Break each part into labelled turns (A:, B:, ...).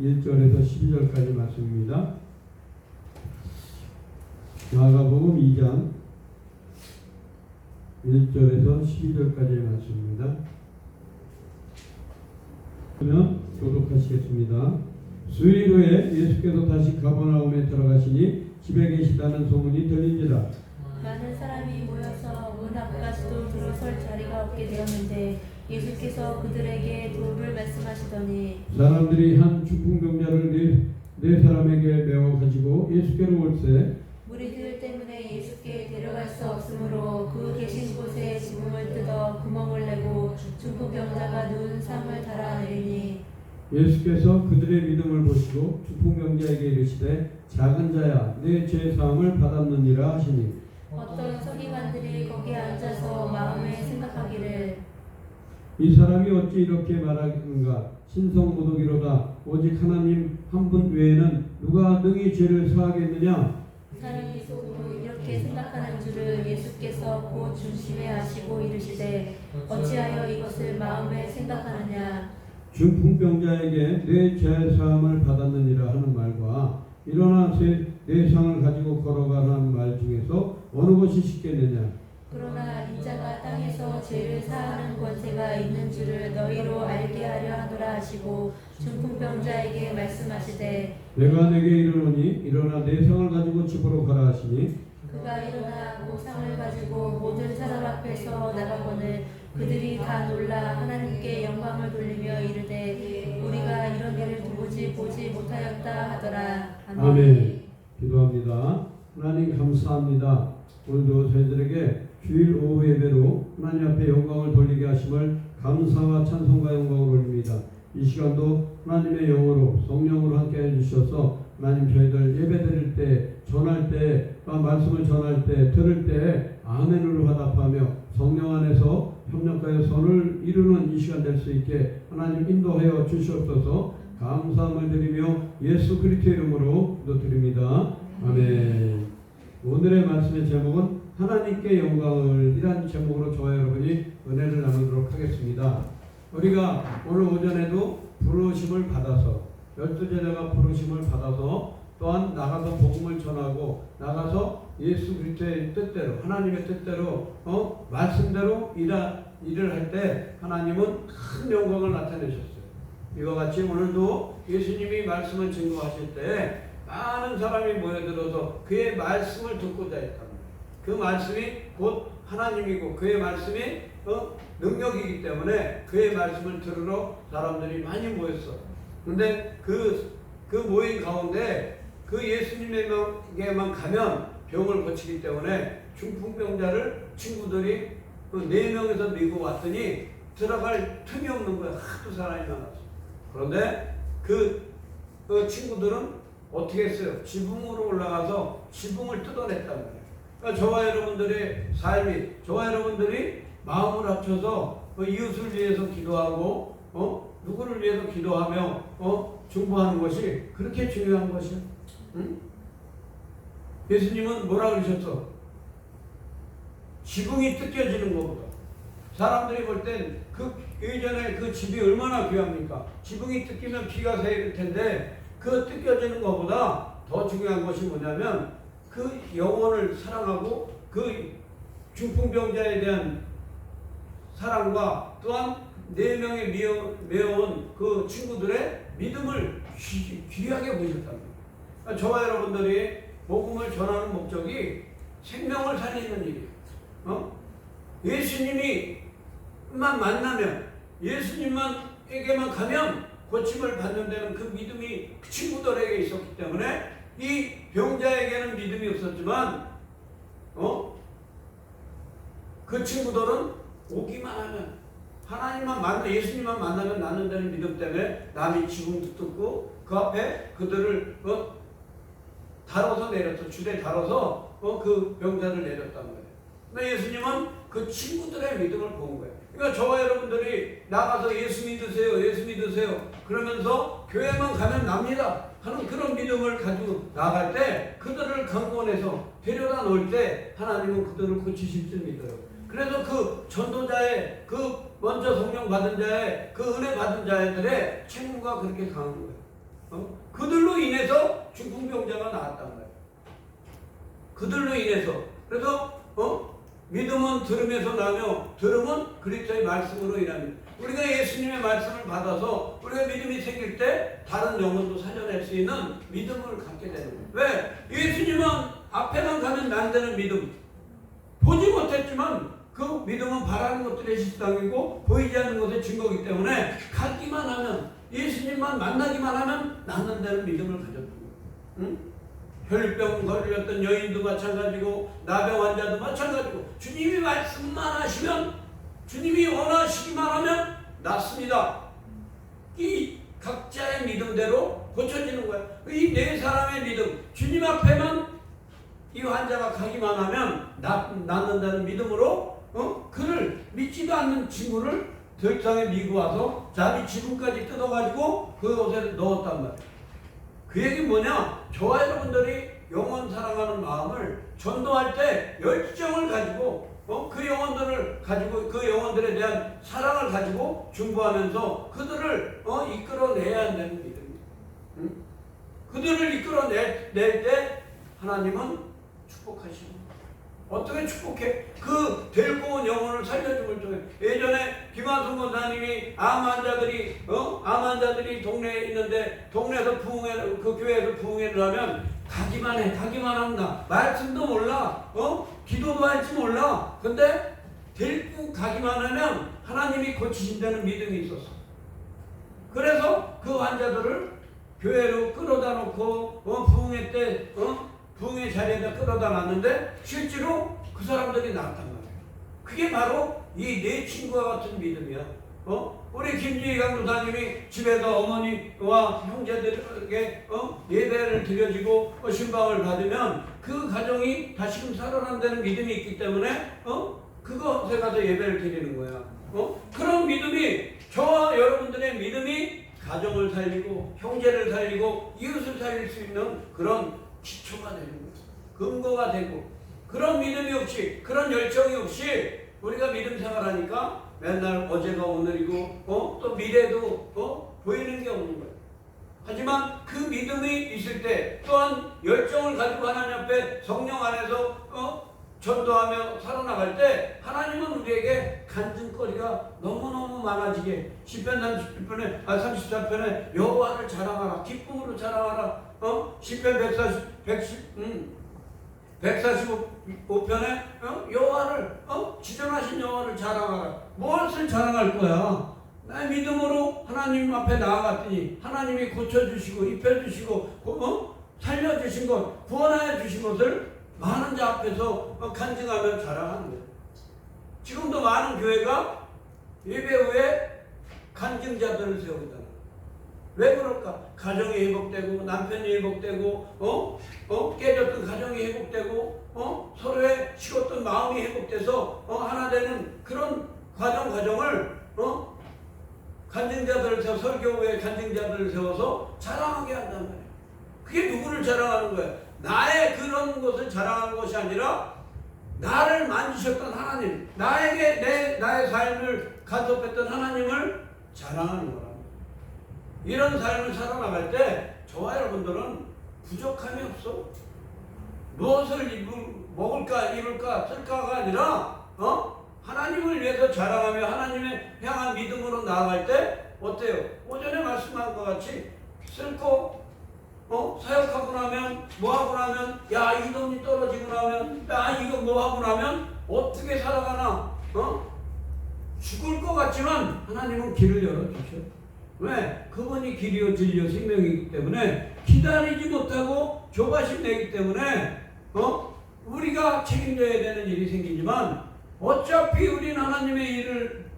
A: 1절에서 12절까지 말씀입니다. 마가복음 2장 1절에서 12절까지의 말씀입니다. 그러면 교독하시겠습니다. 수일 후에 예수께서 다시 가버나움에 들어가시니 집에 계시다는 소문이 들린지라
B: 많은 사람이 모여서 문 앞까지도 들어설 자리가 없게 되었는데 예수께서 그들에게 도를 말씀하시더니
A: 사람들이 한 중풍병자를 네, 네 사람에게 메워 가지고 예수께로 올세
B: 무리들 때문에 예수께 데려갈 수 없으므로 그 계신 곳에 지붕을 뜯어 구멍을 내고 중풍병자가 누운 상을 달아내리니
A: 예수께서 그들의 믿음을 보시고 중풍병자에게 이르시되 작은 자야 내 죄 사함을 받았느니라 하시니.
B: 어떤 서기관들이 거기에 앉아서 마음에 생각하기를
A: 이 사람이 어찌 이렇게 말하는가? 신성모독이로다. 오직 하나님 한 분 외에는 누가 능히 죄를 사하겠느냐?
B: 사람이 속으로 이렇게 생각하는 줄을 예수께서 곧 중심에 아시고 이르시되 어찌하여 이것을 마음에 생각하느냐?
A: 중풍병자에게 내 죄 사함을 받았느니라 하는 말과 일어나 세- 내 상을 가지고 걸어가라는 말 중에서 어느 것이 쉽겠느냐
B: 그러나 인자가 땅에서 죄를 사하는 권세가 있는 줄을 너희로 알게 하려 하노라 하시고 중풍병자에게 말씀하시되
A: 내가 내게 이르노니 일어나 내 상을 가지고 집으로 가라 하시니
B: 그가 일어나 보상을 가지고 모든 사람 앞에서 나가거늘 그들이 다 놀라 하나님께 영광을 돌리며 이르되 우리가 이런 일을 도무지 보지 못하였다 하더라
A: 아멘. 기도합니다. 하나님 감사합니다. 오늘도 저희들에게 주일 오후 예배로 하나님 앞에 영광을 돌리게 하심을 감사와 찬송과 영광을 올립니다. 이 시간도 하나님의 영으로 성령으로 함께 해주셔서 하나님 저희들 예배 드릴 때 전할 때또 말씀을 전할 때 들을 때 아멘으로 화답하며 성령 안에서 협력하여 선을 이루는 이 시간 될 수 있게 하나님 인도하여 주시옵소서 감사함을 드리며 예수 그리스도 이름으로 기도드립니다. 아멘. 오늘의 말씀의 제목은 하나님께 영광을 이란 제목으로 저와 여러분이 은혜를 나누도록 하겠습니다. 우리가 오늘 오전에도 부르심을 받아서 열두 제자가 부르심을 받아서 또한 나가서 복음을 전하고 나가서 예수 그리스도의 뜻대로 하나님의 뜻대로 어 말씀대로 일하, 일을 할 때 하나님은 큰 영광을 나타내셨어요. 이와 같이 오늘도 예수님이 말씀을 증거하실 때 많은 사람이 모여들어서 그의 말씀을 듣고자 했답니다. 그 말씀이 곧 하나님이고 그의 말씀이 어, 능력이기 때문에 그의 말씀을 들으러 사람들이 많이 모였어. 근데 그, 그 모임 가운데 그 예수님에게만 가면 병을 고치기 때문에 중풍병자를 친구들이 그네 명에서 밀고 왔더니 들어갈 틈이 없는 거야. 하도 사람이 많아서. 그런데 그, 그 친구들은 어떻게 했어요? 지붕으로 올라가서 지붕을 뜯어냈단 말이에요. 그러니까 저와 여러분들의 삶이, 저와 여러분들이 마음을 합쳐서 그 이웃을 위해서 기도하고, 어? 누구를 위해서 기도하며, 어? 중보하는 것이 그렇게 중요한 것이야. 응? 예수님은 뭐라 그러셨어? 지붕이 뜯겨지는 것보다. 사람들이 볼 땐 그 예전에 그 집이 얼마나 귀합니까? 지붕이 뜯기면 비가 새일 텐데 그 뜯겨지는 것보다 더 중요한 것이 뭐냐면 그 영혼을 사랑하고 그 중풍병자에 대한 사랑과 또한 네 명의 메어온 그 친구들의 믿음을 귀, 귀하게 보셨답니다. 그러니까 저와 여러분들이 복음을 전하는 목적이 생명을 살리는 일이에요. 어? 예수님이 만 만나면 예수님만에게만 가면 고침을 받는 데는 그 믿음이 그 친구들에게 있었기 때문에 이 병자에게는 믿음이 없었지만 어? 그 친구들은 오기만 하면 하나님만 만나 예수님만 만나면 낫는다는 믿음 때문에 남이 지붕도 뜯고 그 앞에 그들을 어? 다뤄서 내렸어 줄에 다뤄서 어? 그 병자를 내렸단 말이에요. 근데 예수님은 그 친구들의 믿음을 본 거예요. 그러니까 저와 여러분들이 나가서 예수 믿으세요, 예수 믿으세요. 그러면서 교회만 가면 납니다. 하는 그런 믿음을 가지고 나갈 때 그들을 강권해서 데려다 놓을 때 하나님은 그들을 고치실 줄 믿어요. 그래서 그 전도자의 그 먼저 성령 받은 자의 그 은혜 받은 자들의 책무가 그렇게 강한 거예요. 어? 그들로 인해서 중풍병자가 나왔단 말이에요. 그들로 인해서 그래서 어? 믿음은 들음에서 나며 들음은 그리스도의 말씀으로 인합니다. 우리가 예수님의 말씀을 받아서 우리가 믿음이 생길 때 다른 영혼도 살려낼 수 있는 믿음을 갖게 되는 거예요. 왜? 예수님은 앞에만 가면 안 되는 믿음. 보지 못했지만 그 믿음은 바라는 것들의 실상이고 보이지 않는 것의 증거이기 때문에 갖기만 하면 예수님만 만나기만 하면 낫는다는 믿음을 가졌던 거예요. 응? 혈병 걸렸던 여인도 마찬가지고 나병 환자도 마찬가지고 주님이 말씀만 하시면 주님이 원하시기만 하면 낫습니다. 이 각자의 믿음대로 고쳐지는 거야. 이 네 사람의 믿음 주님 앞에만 이 환자가 가기만 하면 낫, 낫는다는 믿음으로 어? 그를 믿지도 않는 친구를 들상에 미고 와서 자기 지분까지 뜯어가지고 그곳에 넣었단 말이야. 그 얘기 뭐냐? 저와 여러분들이 영혼 사랑하는 마음을 전도할 때 열정을 가지고 어? 그 영혼들을 가지고 그 영혼들에 대한 사랑을 가지고 중보하면서 그들을 어? 이끌어내야 한다는 믿음입니다. 응? 그들을 이끌어낼 때 하나님은 축복하시는 거예요. 어떻게 축복해? 그 데리고 온 영혼을 살려줌을 통해 예전에 김한순 권사님이 암 환자들이 어? 암 환자들이 동네에 있는데 동네에서 부흥회 그 교회에서 부흥회를 하면 가기만 해 가기만 한다 말씀도 몰라 어? 기도도 할지 몰라 근데 데리고 가기만 하면 하나님이 고치신다는 믿음이 있었어 그래서 그 환자들을 교회로 끌어다 놓고 어, 부흥회 때 어? 부흥회 자리에다 끌어다 놨는데 실제로 그 사람들이 나왔단 말이에요. 그게 바로 이 내 친구와 같은 믿음이야. 어? 우리 김지희 강도사님이 집에서 어머니와 형제들에게 어? 예배를 드려지고 어, 신방을 받으면 그 가정이 다시금 살아난다는 믿음이 있기 때문에 어? 그것에 가서 예배를 드리는 거야. 어? 그런 믿음이 저와 여러분들의 믿음이 가정을 살리고 형제를 살리고 이웃을 살릴 수 있는 그런 기초가 되는 거예요. 근거가 되고 그런 믿음이 없이 그런 열정이 없이 우리가 믿음 생활하니까 맨날 어제가 오늘이고 어? 또 미래도 어? 보이는 게 없는 거예요. 하지만 그 믿음이 있을 때 또한 열정을 가지고 하나님 앞에 성령 안에서 어? 전도하며 살아나갈 때 하나님은 우리에게 간증거리가 너무너무 많아지게 10편 30편에 아 34편에 여호와를 자랑하라 기쁨으로 자랑하라 어? 10편 140 110 음. 145편에 어? 여호와를 어? 지정하신 여호와를 자랑하라. 무엇을 자랑할 거야? 나 믿음으로 하나님 앞에 나아갔더니 하나님이 고쳐주시고 입혀주시고 어? 살려주신 것 구원하여 주신 것을 많은 자 앞에서 어, 간증하며 자랑하는 거예요. 지금도 많은 교회가 예배 후에 간증자들을 세우잖아. 왜 그럴까? 가정이 회복되고 남편이 회복되고 어? 어? 깨졌던 가정이 회복되고 어? 서로의 식었던 마음이 회복돼서 어? 하나 되는 그런 과정 과정을 어? 간증자들을 세워 설교 후에 간증자들을 세워서 자랑하게 한단 말이야. 그게 누구를 자랑하는 거야? 나의 그런 것을 자랑하는 것이 아니라 나를 만지셨던 하나님, 나에게 내 나의 삶을 간섭했던 하나님을 자랑하는 거라. 이런 삶을 살아나갈 때 저와 여러분들은 부족함이 없어. 무엇을 입을, 먹을까, 입을까, 쓸까가 아니라, 어? 하나님을 위해서 자랑하며 하나님의 향한 믿음으로 나아갈 때 어때요? 오전에 말씀한 것 같이 쓸고, 어? 사역하고 나면, 뭐 하고 나면, 야, 이 돈이 떨어지고 나면, 야, 이거 뭐 하고 나면, 어떻게 살아가나, 어? 죽을 것 같지만 하나님은 길을 열어주셔. 왜? 그분이 길이요 진리요 생명이기 때문에 기다리지 못하고 조바심 내기 때문에 어? 우리가 책임져야 되는 일이 생기지만 어차피 우리는 하나님의 일을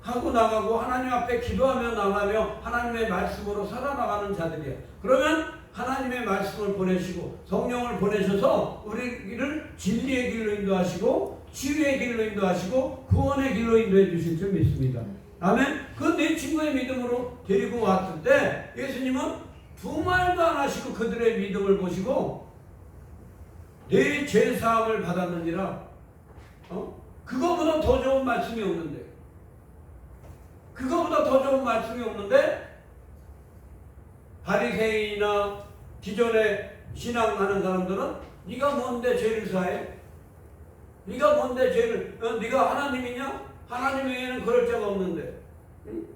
A: 하고 나가고 하나님 앞에 기도하며 나가며 하나님의 말씀으로 살아나가는 자들이야. 그러면 하나님의 말씀을 보내시고 성령을 보내셔서 우리를 진리의 길로 인도하시고 치유의 길로 인도하시고 구원의 길로 인도해 주실 줄 믿습니다. 아멘. 그내 친구의 믿음으로 데리고 때 예수님은 두 말도 안 하시고 그들의 믿음을 보시고 내죄 사함을 받았느니라. 어? 그거보다 더 좋은 말씀이 없는데. 그거보다 더 좋은 말씀이 없는데 바리새인이나 기존에 신앙하는 사람들은 네가 뭔데 죄를 사해? 네가 뭔데 죄를 어, 네가 하나님이냐? 하나님 외에는 그럴 자가 없는데. 응?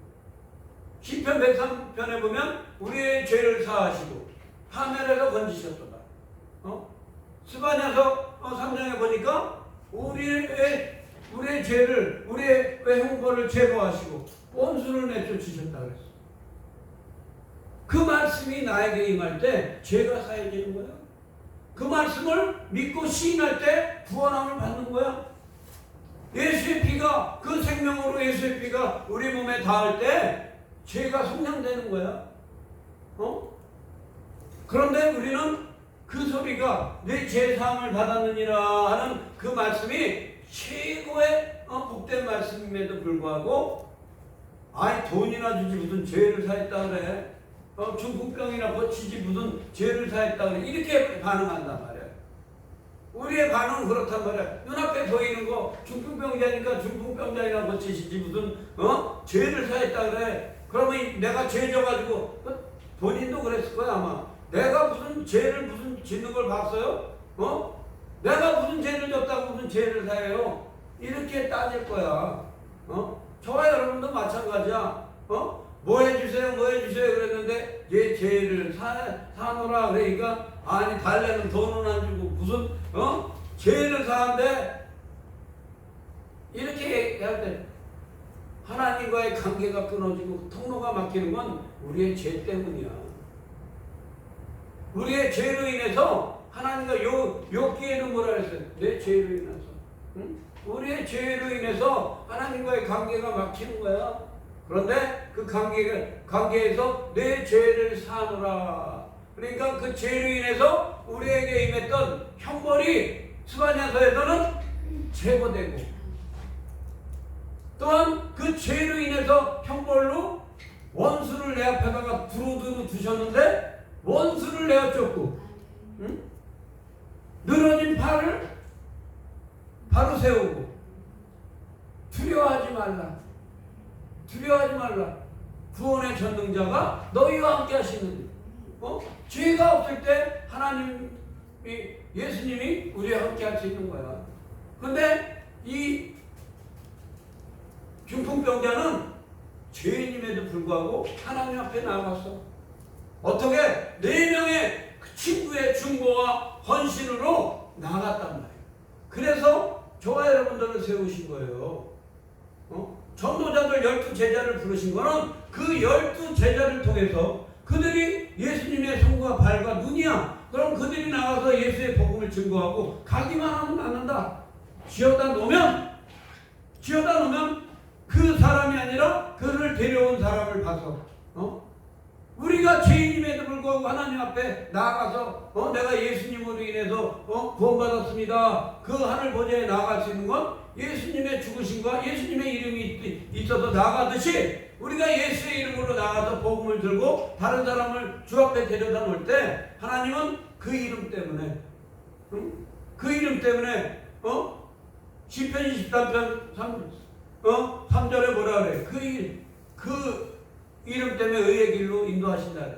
A: 시편 103편에 보면 우리의 죄를 사하시고 하늘에서 건지셨도다. 어? 스바냐서 어, 3장에 보니까 우리의 우리의 죄를 우리의 흉보를 제거하시고 원수를 내쫓으셨다 그랬어. 그 말씀이 나에게 임할 때 죄가 사해지는 거야. 그 말씀을 믿고 시인할 때 구원함을 받는 거야. 예수의 피가 그 생명으로 예수의 피가 우리 몸에 닿을 때 죄가 성량되는 거야. 어? 그런데 우리는 그 소리가 내 죄사함을 받았느니라 하는 그 말씀이 최고의 어, 복된 말씀임에도 불구하고 아이 돈이나 주지 무슨 죄를 사했다 그래 어, 중풍병이나 고치지 무슨 죄를 사했다 그래 이렇게 반응한단 말이야 우리의 반응은 그렇단 말이야 눈앞에 보이는 거 중풍병자니까 중풍병자이나 고치시지 무슨 어? 죄를 사했다 그래 그러면 내가 죄 져가지고 어? 본인도 그랬을 거야 아마 내가 무슨 죄를 무슨 짓는 걸 봤어요? 어? 내가 무슨 죄를 졌다고 무슨 죄를 사해요? 이렇게 따질 거야. 어? 저와 여러분도 마찬가지야. 어? 뭐 해주세요, 뭐 해주세요 그랬는데 얘 죄를 사, 사노라 그러니까 아니 달래는 돈은 안 주고 무슨 어? 죄를 사는데 이렇게 얘기할 때 하나님과의 관계가 끊어지고 통로가 막히는 건 우리의 죄 때문이야. 우리의 죄로 인해서 하나님과 요, 욥기에는 뭐라 그랬어요? 내 죄로 인해서. 응? 우리의 죄로 인해서 하나님과의 관계가 막히는 거야. 그런데 그 관계가, 관계에서 내 죄를 사노라. 그러니까 그 죄로 인해서 우리에게 임했던 형벌이 스바냐서에서는 제거되고 또한 그 죄로 인해서 형벌로 원수를 내 앞에다가 두루두루 두셨는데 원수를 내어 쫓고 응? 늘어진 팔을 바로 세우고 두려워하지 말라. 두려워하지 말라. 구원의 전능자가 너희와 함께 하시는 어? 죄가 없을 때 하나님이 예수님이 우리와 함께 할 수 있는 거야 근데 이 중풍병자는 죄인임에도 불구하고 하나님 앞에 나갔어 어떻게 네 명의 그 친구의 중보와 헌신으로 나갔단 말이에요. 그래서 저와 여러분들을 세우신 거예요. 어? 전도자들 열두 제자를 부르신 거는 그 열두 제자를 통해서 그들이 예수님의 손과 발과 눈이야. 그럼 그들이 나가서 예수의 복음을 증거하고 가기만 하면 안 한다. 지어다 놓으면 지어다 놓으면 그 사람이 아니라 그를 데려온 사람을 봐서 어? 우리가 죄인임에도 불구하고 하나님 앞에 나아가서 어, 내가 예수님으로 인해서 어, 구원받았습니다. 그 하늘 보좌에 나아갈 수 있는 건 예수님의 죽으심과 예수님의 이름이 있- 있어서 나가듯이 우리가 예수의 이름으로 나가서 복음을 들고 다른 사람을 주 앞에 데려다 놓을 때 하나님은 그 이름 때문에 응? 그 이름 때문에 어? 시편 23편 3, 어? 3절에 뭐라 그래? 그, 일- 그 이름 때문에 의의 길로 인도하신다. 그래.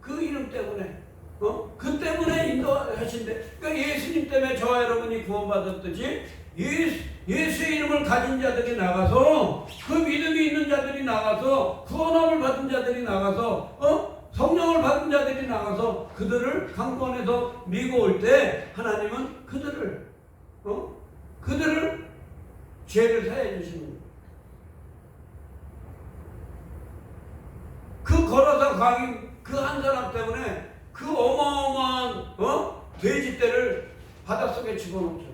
A: 그 이름 때문에. 어? 그 때문에 인도하신대. 그러니까 예수님 때문에 저와 여러분이 구원받았듯이 예수, 예수의 이름을 가진 자들이 나가서 그 믿음이 있는 자들이 나가서 구원함을 받은 자들이 나가서 어? 성령을 받은 자들이 나가서 그들을 강권에서 미고 올 때 하나님은 그들을 어? 그들을 죄를 사해 거예요. 그 걸어서 가기 그 한 사람 때문에 그 어마어마한 어? 돼지 떼를 바닷속에 집어넣죠.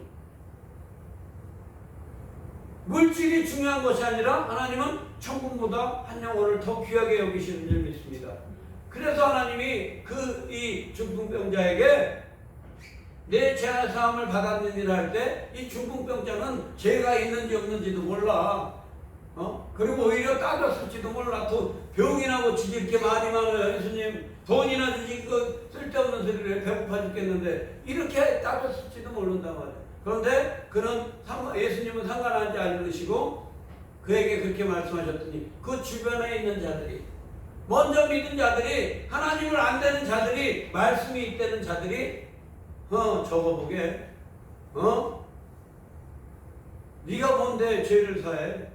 A: 물질이 중요한 것이 아니라 하나님은 천국보다 한 영혼을 더 귀하게 여기시는 줄 믿습니다. 그래서 하나님이 그 이 중풍병자에게 내 죄와 사함을 받았느니라 할 때 이 중풍병자는 죄가 있는지 없는지도 몰라. 어? 그리고 오히려 따졌을지도 몰라. 또 병이나 고치지 이렇게 많이 많아요. 예수님 돈이나 주지 그 쓸데없는 소리를 해. 배고파 죽겠는데 이렇게 따졌을지도 모른단 말이야. 그런데 그는 상- 예수님은 상관하지 않으시고 그에게 그렇게 말씀하셨더니 그 주변에 있는 자들이 먼저 믿은 자들이 하나님을 안 되는 자들이 말씀이 있다는 자들이 어 적어보게 어? 네가 뭔데 죄를 사해?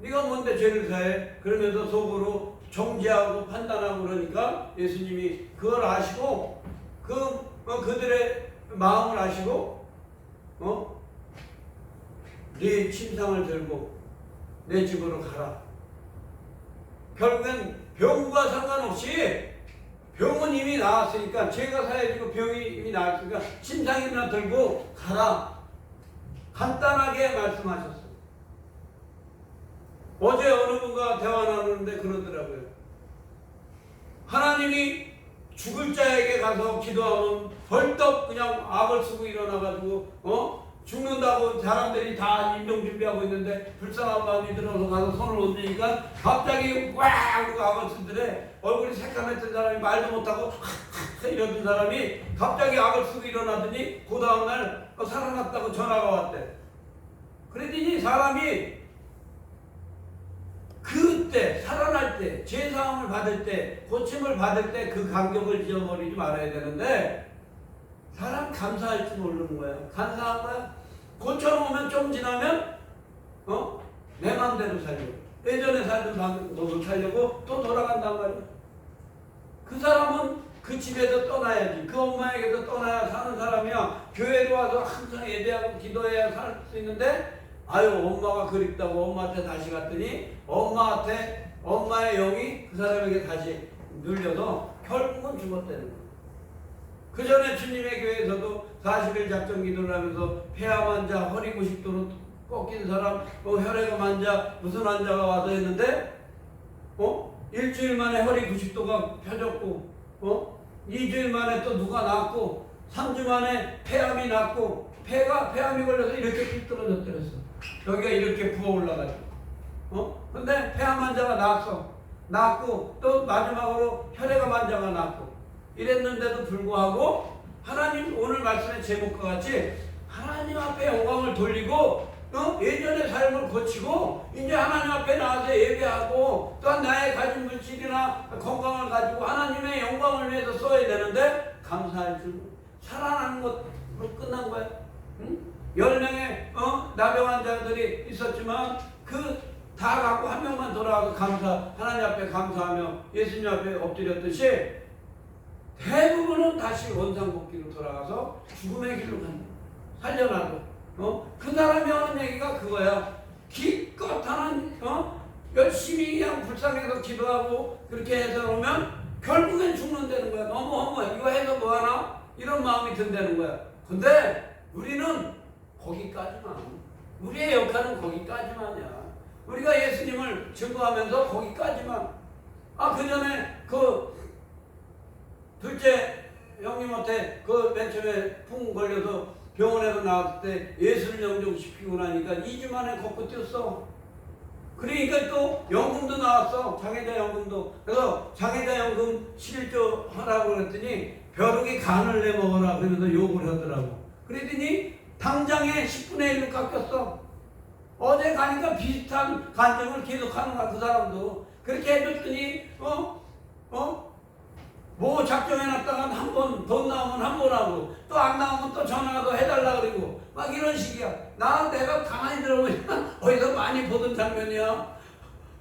A: 네가 뭔데 죄를 사해? 그러면서 속으로 정죄하고 판단하고 그러니까 예수님이 그걸 아시고 그 어, 그들의 마음을 아시고 어? 네 침상을 들고 내 집으로 가라. 결국엔 병과 상관없이 병은 이미 나았으니까 죄가 사해지고 병이 이미 나았으니까 침상이나 들고 가라. 간단하게 말씀하셨어요. 어제 어느 분과 대화 나누는데 그러더라고요. 하나님이 죽을 자에게 가서 기도하면 벌떡 그냥 악을 쓰고 일어나가지고 어? 죽는다고 사람들이 다 임종 준비하고 있는데 불쌍한 마음이 들어서 가서 손을 얹으니까 갑자기 꽉 그러고 악을 쓰더래 얼굴이 새까맸던 사람이 말도 못하고 이러던 사람이 갑자기 악을 쓰고 일어나더니 그 다음날 어, 살아났다고 전화가 왔대. 그랬더니 사람이 그때 살아날 때 죄사함을 받을 때 고침을 받을 때 그 감격을 잊어버리지 말아야 되는데 사람 감사할 줄 모르는 거야. 감사한 거야? 고쳐놓으면 좀 지나면 어? 내 맘대로 살려고. 예전에 살던 방법을 살려고 또 돌아간단 말이야. 그 사람은 그 집에서 떠나야지. 그 엄마에게서 떠나야 사는 사람이야. 교회로 와서 항상 예배하고 기도해야 살 수 있는데 아유 엄마가 그립다고 엄마한테 다시 갔더니 엄마한테 엄마의 영이 그 사람에게 다시 눌려서 결국은 죽었다는 거예요. 그 전에 주님의 교회에서도 40일 작정 기도를 하면서 폐암 환자, 허리 90도로 꺾인 사람, 또 혈액암 환자, 무슨 환자가 와서 했는데 어? 일주일 만에 허리 90도가 펴졌고 어? 2주일 만에 또 누가 낫고 3주 만에 폐암이 낫고 폐가 폐암이 걸려서 이렇게 삐뚤어졌더랬어. 여기가 이렇게 부어 올라가지고. 어? 근데 폐암 환자가 나았어. 나았고 또 마지막으로 혈액암 환자가 나았고 이랬는데도 불구하고 하나님 오늘 말씀의 제목과 같이 하나님 앞에 영광을 돌리고 어? 예전의 삶을 고치고 이제 하나님 앞에 나와서 예배하고 또한 나의 가진 물질이나 건강을 가지고 하나님의 영광을 위해서 써야 되는데 감사할 줄 살아나는 것으로 끝난 거야. 응? 열 명의 어? 나병 환자들이 있었지만 그 다 갖고 한 명만 돌아가서 감사 하나님 앞에 감사하며 예수님 앞에 엎드렸듯이 대부분은 다시 원상복귀로 돌아가서 죽음의 길로 간다. 살려나도. 어? 그 사람이 하는 얘기가 그거야. 기껏 하는, 어? 열심히 그냥 불쌍해서 기도하고 그렇게 해서 오면 결국엔 죽는다는 거야. 너무 어머, 이거 해서 뭐하나? 이런 마음이 든다는 거야. 근데 우리는 거기까지만. 우리의 역할은 거기까지만이야. 우리가 예수님을 증거하면서 거기까지만. 아, 그 전에 그 둘째 형님한테 그 맨 처음에 풍 걸려서 병원에서 나왔을 때 예수를 영종시키고 나니까 2주 만에 걷고 뛰었어. 그러니까 또 연금도 나왔어. 장애자 연금도. 그래서 장애자 연금 11조 하라고 그랬더니 벼룩이 간을 내 먹어라 그러면서 욕을 하더라고. 그랬더니 당장에 10분의 1로 깎였어. 어제 가니까 비슷한 간증을 계속하는 거야, 그 사람도. 그렇게 해줬더니, 어? 어? 뭐 작정해놨다가 한 번 돈 나오면 한 번 하고 또 안 나오면 또 전화도 해달라 그러고 막 이런 식이야. 나 내가 가만히 들어보면 어디서 많이 보던 장면이야.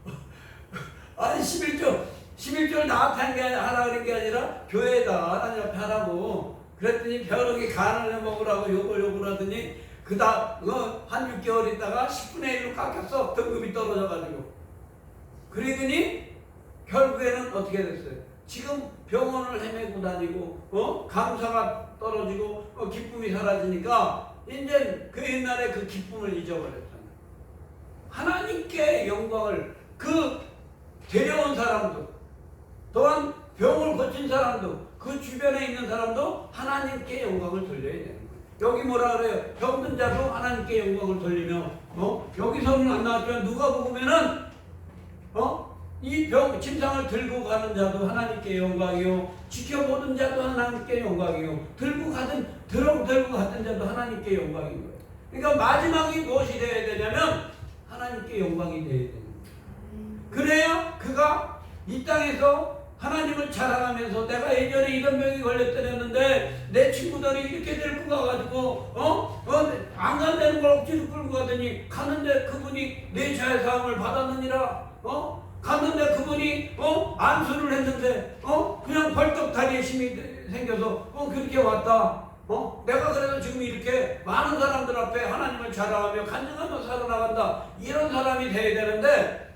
A: 아니 11조 11조를 나한테 하라 그런 게 아니라 교회에다 하나님 앞에 하라고 그랬더니 벼룩이 간을 해 먹으라고 욕을 욕을 하더니 그다 그한 6개월 있다가 10분의 1로 깎였어 등급이 떨어져가지고 그러더니 결국에는 어떻게 됐어요? 지금 병원을 헤매고 다니고 어 감사가 떨어지고 어, 기쁨이 사라지니까 이제 그 옛날에 그 기쁨을 잊어버렸잖아요. 하나님께 영광을 그 데려온 사람도 또한 병을 고친 사람도 그 주변에 있는 사람도 하나님께 영광을 돌려야 되는 거예요. 여기 뭐라 그래요? 병든 자도 하나님께 영광을 돌리며 어 여기서는 안 나왔지만 누가 보면은 어 이 병, 침상을 들고 가는 자도 하나님께 영광이요. 지켜보는 자도 하나님께 영광이요. 들고 가든, 들어, 들고 갔던 자도 하나님께 영광인 거예요. 그러니까 마지막이 무엇이 되어야 되냐면 하나님께 영광이 되어야 되는 거예요. 그래야 그가 이 땅에서 하나님을 자랑하면서 내가 예전에 이런 병이 걸렸더랬는데 내 친구들이 이렇게 데리고 가가지고 어? 어? 안 간다는 걸 억지로 끌고 가더니 가는데 그분이 내 자의 사함을 받았느니라 어? 갔는데 그분이 어? 안수를 했는데 어? 그냥 벌떡 다리에 힘이 생겨서 어? 그렇게 왔다 어? 내가 그래서 지금 이렇게 많은 사람들 앞에 하나님을 자랑하며 간증하며 살아나간다 이런 사람이 돼야 되는데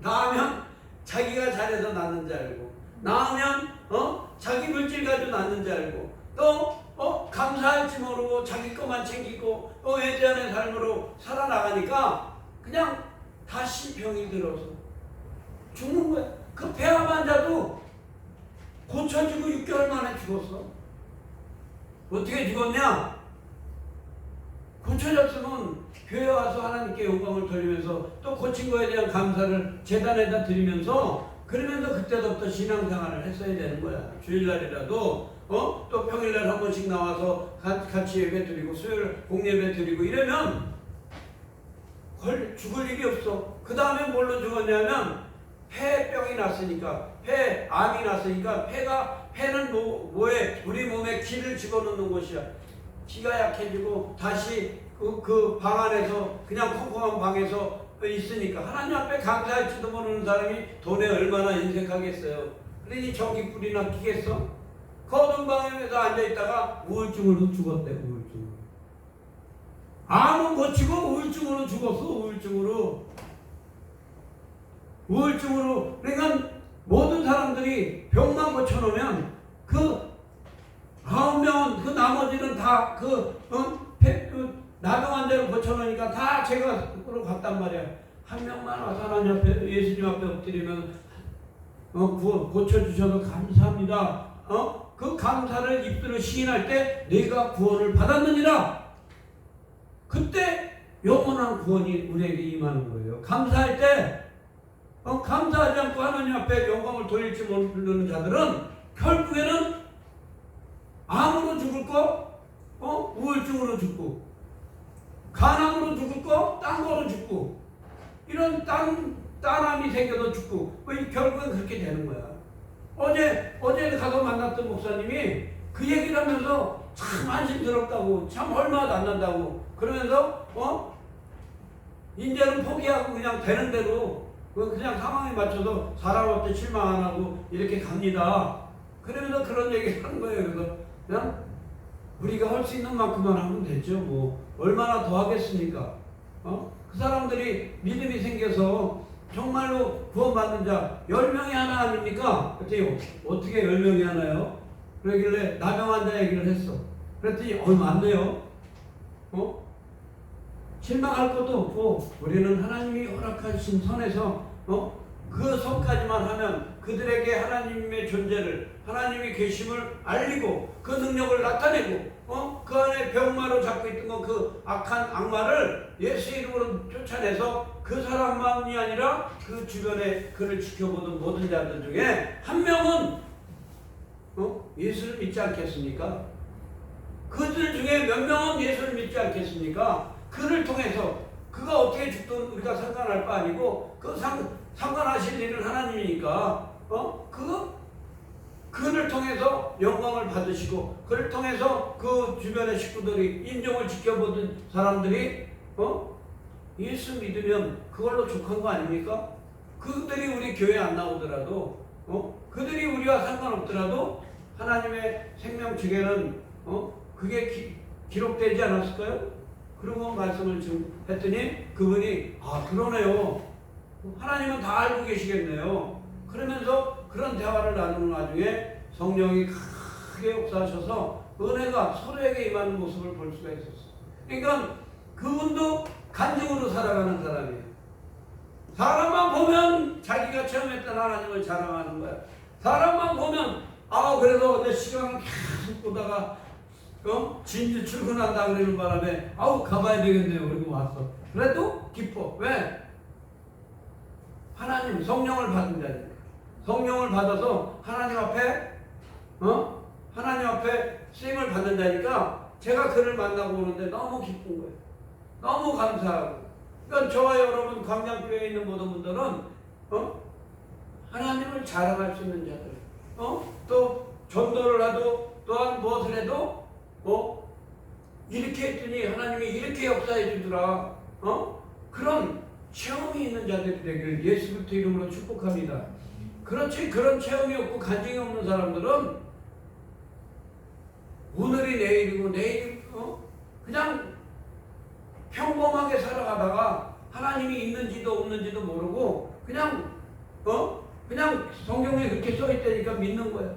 A: 나으면 자기가 잘해서 낳는 줄 알고 나으면 어 자기 물질 가지고 낳는 줄 알고 또 어 감사할지 모르고 자기 것만 챙기고 또 예전의 삶으로 살아나가니까 그냥 다시 병이 들어서 죽는 거야. 그 폐암 환자도 고쳐지고 6개월 만에 죽었어. 어떻게 죽었냐? 고쳐졌으면 교회 와서 하나님께 영광을 돌리면서 또 고친 거에 대한 감사를 재단에다 드리면서 그러면서 그때부터 신앙생활을 했어야 되는 거야. 주일날이라도 어? 또 평일날 한 번씩 나와서 가- 같이 예배 드리고 수요일 공예배 드리고 이러면 걸 죽을 일이 없어. 그 다음에 뭘로 죽었냐면 폐병이 났으니까 폐암이 났으니까 폐가 폐는 뭐, 뭐에 우리 몸에 기를 집어넣는 곳이야. 기가 약해지고 다시 그, 그방 안에서 그냥 컴컴한 방에서 있으니까 하나님 앞에 감사할지도 모르는 사람이 돈에 얼마나 인색하겠어요. 그러니 전기 불이나 끼겠어? 그 어두운 방에서 앉아있다가 우울증으로 죽었대 우울증으로. 암은 고치고 우울증으로 죽었어 우울증으로. 우울증으로 그러니까 모든 사람들이 병만 고쳐놓으면 그 아홉 명은 그 나머지는 다 그 어? 폐- 그 나병 환자를 고쳐놓으니까 다 제가 그로 갔단 말이야. 한 명만 와서 하나님 앞에 예수님 앞에 엎드리면 어, 구, 고쳐주셔서 감사합니다. 어? 그 감사를 입술로 시인할 때 내가 구원을 받았느니라. 그때 영원한 구원이 우리에게 임하는 거예요. 감사할 때 어, 감사하지 않고 하나님 앞에 영광을 돌릴지 모르는 자들은 결국에는 암으로 죽을 거, 어? 우울증으로 죽고, 간암으로 죽을 거, 딴 거로 죽고, 이런 딴, 딴암이 생겨서 죽고, 뭐이 결국엔 그렇게 되는 거야. 어제, 어제 가서 만났던 목사님이 그 얘기를 하면서 참 안심스럽다고, 참 얼마도 안 난다고, 그러면서, 어? 이제는 포기하고 그냥 되는 대로, 그 그냥 상황에 맞춰서 때 실망 안 하고 이렇게 갑니다. 그러면서 그런 얘기를 하는 거예요. 그래서 그냥 우리가 할 수 있는 만큼만 하면 되죠. 뭐 얼마나 더 하겠습니까? 어? 그 사람들이 믿음이 생겨서 정말로 구원받는 자 10명이 하나 아닙니까? 그랬더니 어떻게 10명이 하나요? 그러길래 나병 환자 얘기를 했어. 그랬더니 얼마 안 돼요. 어? 실망할 것도 없고 우리는 하나님이 허락하신 선에서 어? 그 선까지만 하면 그들에게 하나님의 존재를 하나님의 계심을 알리고 그 능력을 나타내고 어? 그 안에 병마로 잡고 있던 건그 악한 악마를 예수 이름으로 쫓아내서 그 사람만이 아니라 그 주변에 그를 지켜보는 모든 자들 중에 한 명은 어? 예수를 믿지 않겠습니까? 그들 중에 몇 명은 예수를 믿지 않겠습니까? 그를 통해서 그가 어떻게 죽든 우리가 상관할 바 아니고 그 상, 상관하실 일은 하나님이니까 어? 그 그를 통해서 영광을 받으시고 그를 통해서 그 주변의 식구들이 인종을 지켜보던 사람들이 어? 예수 믿으면 그걸로 족한 거 아닙니까? 그들이 우리 교회 안 나오더라도 어? 그들이 우리와 상관없더라도 하나님의 생명책에는 어? 그게 기, 기록되지 않았을까요? 그러고 말씀을 좀 했더니 그분이 아 그러네요. 하나님은 다 알고 계시겠네요. 그러면서 그런 대화를 나누는 와중에 성령이 크게 역사하셔서 은혜가 서로에게 임하는 모습을 볼 수가 있었어. 그러니까 그분도 간증으로 살아가는 사람이에요. 사람만 보면 자기가 체험했던 하나님을 자랑하는 거야. 사람만 보면 아 그래도 어제 시간을 계속 보다가 어? 진주 출근한다 그러는 바람에 아우 가봐야 되겠네요. 그리고 왔어. 그래도 기뻐. 왜? 하나님 성령을 받은 자니까. 성령을 받아서 하나님 앞에 어? 하나님 앞에 쓰임을 받는 자니까 제가 그를 만나고 오는데 너무 기쁜 거예요. 너무 감사하고. 그러니까 저와 여러분 광장교회에 있는 모든 분들은 어? 하나님을 자랑할 수 있는 자들. 어? 또 전도를 하도 또한 무엇을 해도 뭐 이렇게 했더니 하나님이 이렇게 역사해 주더라. 어? 그런 체험이 있는 자들이 되기를 예수 그리스도 이름으로 축복합니다. 그렇지 그런 체험이 없고 간증이 없는 사람들은 오늘이 내일이고 내일 어? 그냥 평범하게 살아가다가 하나님이 있는지도 없는지도 모르고 그냥 어 그냥 성경에 그렇게 써 있다니까 믿는 거야.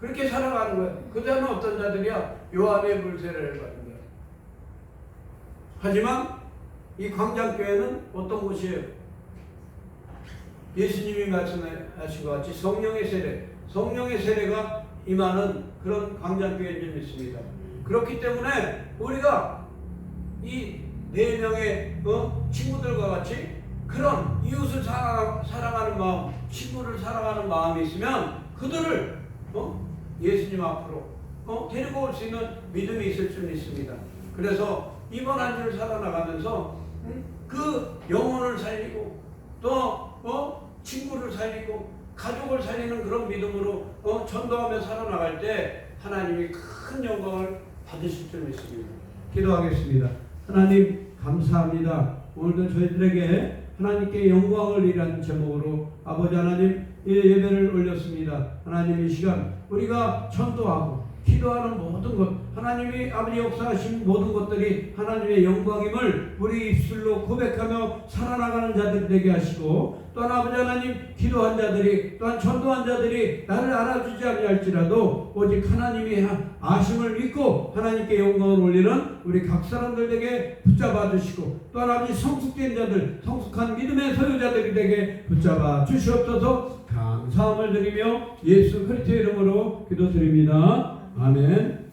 A: 그렇게 살아가는 거야. 그 다음에 어떤 자들이야 요한의 물세례를 받는 거야. 하지만 이 광장교회는 어떤 곳이에요? 예수님이 말씀하신 것 같이 성령의 세례, 성령의 세례가 임하는 그런 광장교회인 줄 믿습니다. 그렇기 때문에 우리가 이 네 명의 어? 친구들과 같이 그런 이웃을 사랑, 사랑하는 마음, 친구를 사랑하는 마음이 있으면 그들을 어? 예수님 앞으로 어? 데리고 올 수 있는 믿음이 있을 수 있습니다. 그래서 이번 한 주를 살아나가면서 음? 그 영혼을 살리고 또 어? 친구를 살리고 가족을 살리는 그런 믿음으로 어? 전도하며 살아나갈 때 하나님이 큰 영광을 받으실 줄 믿습니다.
C: 기도하겠습니다. 하나님 감사합니다. 오늘도 저희들에게 하나님께 영광을 이라는 제목으로 아버지 하나님 이 예배를 올렸습니다. 하나님 이 시간 우리가 전도하고 기도하는 모든 것 하나님이 아버지 역사하신 모든 것들이 하나님의 영광임을 우리 입술로 고백하며 살아나가는 자들 되게 하시고 또한 아버지 하나님 기도한 자들이 또한 전도한 자들이 나를 알아주지 아니할지라도 오직 하나님이 아심을 믿고 하나님께 영광을 올리는 우리 각 사람들에게 붙잡아 주시고 또한 아버지 성숙된 자들 성숙한 믿음의 소유자들이 되게 붙잡아 주시옵소서 감사함을 드리며 예수 그리스도의 이름으로 기도드립니다. 아멘.